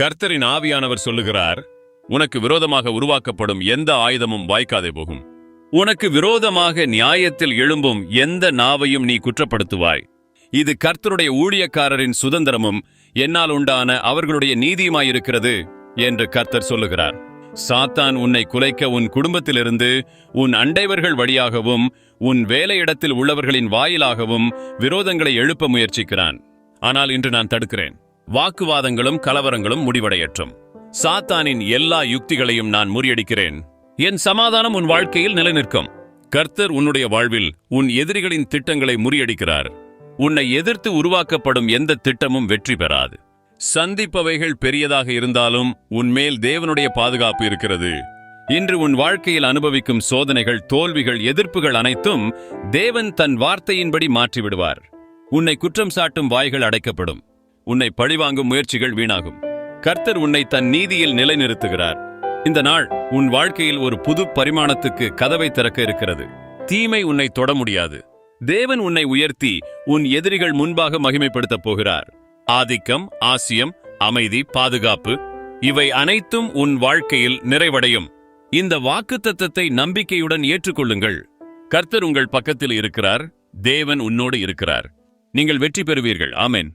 கர்த்தரின் ஆவியானவர் சொல்லுகிறார் உனக்கு விரோதமாக உருவாக்கப்படும் எந்த ஆயுதமும் வாய்க்காதே போகும். உனக்கு விரோதமாக நியாயத்தில் எழும்பும் எந்த நாவையும் நீ குற்றப்படுத்துவாய். இது கர்த்தருடைய ஊழியக்காரரின் சுதந்திரமும் என்னால் உண்டான அவர்களுடைய நீதியுமாயிருக்கிறது என்று கர்த்தர் சொல்லுகிறார். சாத்தான் உன்னை குலைக்க உன் குடும்பத்திலிருந்து உன் அண்டைவர்கள் வழியாகவும் உன் வேலையிடத்தில் உள்ளவர்களின் வாயிலாகவும் விரோதங்களை எழுப்ப முயற்சிக்கிறான். ஆனால் இன்று நான் தடுக்கிறேன். வாக்குவாதங்களும் கலவரங்களும் முடிவடையற்றும் சாத்தானின் எல்லா யுக்திகளையும் நான் முறியடிக்கிறேன். என் சமாதானம் உன் வாழ்க்கையில் நிலைநிற்கும். கர்த்தர் உன்னுடைய வாழ்வில் உன் எதிரிகளின் திட்டங்களை முறியடிக்கிறார். உன்னை எதிர்த்து உருவாக்கப்படும் எந்த திட்டமும் வெற்றி பெறாது. சந்திப்பவைகள் பெரியதாக இருந்தாலும் உன்மேல் தேவனுடைய பாதுகாப்பு இருக்கிறது. இன்று உன் வாழ்க்கையில் அனுபவிக்கும் சோதனைகள் தோல்விகள் எதிர்ப்புகள் அனைத்தும் தேவன் தன் வார்த்தையின்படி மாற்றிவிடுவார். உன்னை குற்றம் சாட்டும் வாய்கள் அடைக்கப்படும். உன்னை பழிவாங்கும் முயற்சிகள் வீணாகும். கர்த்தர் உன்னை தன் நீதியில் நிலைநிறுத்துகிறார். இந்த நாள் உன் வாழ்க்கையில் ஒரு புது பரிமாணத்துக்கு கதவை திறக்க இருக்கிறது. தீமை உன்னை தொட முடியாது. தேவன் உன்னை உயர்த்தி உன் எதிரிகள் முன்பாக மகிமைப்படுத்தப் போகிறார். ஆதிக்கம் ஆசியம் அமைதி பாதுகாப்பு இவை அனைத்தும் உன் வாழ்க்கையில் நிறைவடையும். இந்த வாக்குத்தத்தத்தை நம்பிக்கையுடன் ஏற்றுக்கொள்ளுங்கள். கர்த்தர் உங்கள் பக்கத்தில் இருக்கிறார். தேவன் உன்னோடு இருக்கிறார். நீங்கள் வெற்றி பெறுவீர்கள். ஆமேன்.